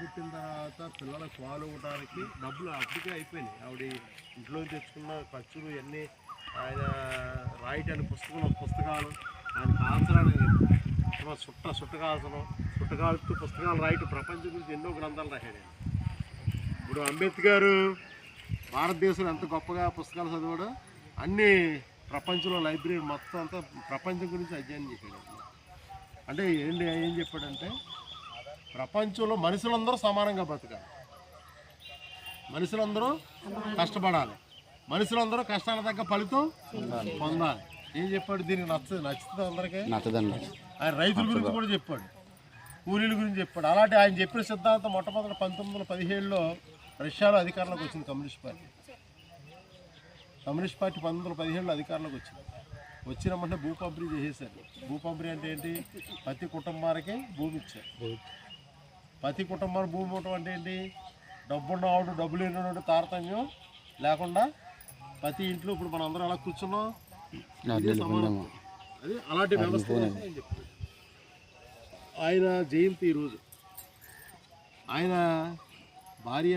పుట్టిన తర్వాత పిల్లలకు పాలు ఇవ్వడానికి డబ్బులు అప్పటికే అయిపోయినాయి. ఆవిడ ఇంట్లో తెచ్చుకున్న ఖర్చులు ఇవన్నీ ఆయన రాయటానికి పుస్తకం పుస్తకాలు ఆయన కాల్చడానికి సుట్ట సుట్టకాల్చడం సుట్టకాలుతూ పుస్తకాలు రాయటం ప్రపంచం గురించి ఎన్నో గ్రంథాలు రాశాడు ఇప్పుడు అంబేద్కర్ భారతదేశంలో ఎంత గొప్పగా పుస్తకాలు చదివాడు అన్ని ప్రపంచంలో లైబ్రరీ మొత్తం అంతా ప్రపంచం గురించి అధ్యయనం చేశాడు. అంటే ఏంటి ఏం చెప్పాడంటే ప్రపంచంలో మనుషులందరూ సమానంగా బతకాలి మనుషులందరూ కష్టపడాలి. మనుషులందరూ కష్టాల తగ్గ ఫలితం పొందాలి. ఏం చెప్పాడు? దీనికి నచ్చ నచ్చుతుంది అందరికీ? నచ్చదండి. ఆయన రైతుల గురించి కూడా చెప్పాడు. కూలీల గురించి చెప్పాడు. అలాంటి ఆయన చెప్పిన సిద్ధాంతం మొట్టమొదటి పంతొమ్మిది వందల పదిహేడులో రష్యాలో అధికారంలోకి వచ్చింది కమ్యూనిస్ట్ పార్టీ. కమ్యూనిస్ట్ పార్టీ పంతొమ్మిది వందల పదిహేడులో అధికారంలోకి వచ్చింది. వచ్చినామంటే భూ పంపిణీ చేసేసారు భూ పంపిణీ అంటే ఏంటి? ప్రతి కుటుంబానికి భూమి ఇచ్చారు. ప్రతి కుటుంబానికి భూమి ఇవ్వటం అంటే ఏంటి? డబ్బున్నవాడు డబ్బు లేనివాడు తారతమ్యం. లేకుండా ప్రతి ఇంట్లో ఇప్పుడు మనం అందరం అలా కూర్చున్నాం. అది అలాంటి వ్యవస్థ ఆయన జయంతి ఈరోజు ఆయన భార్య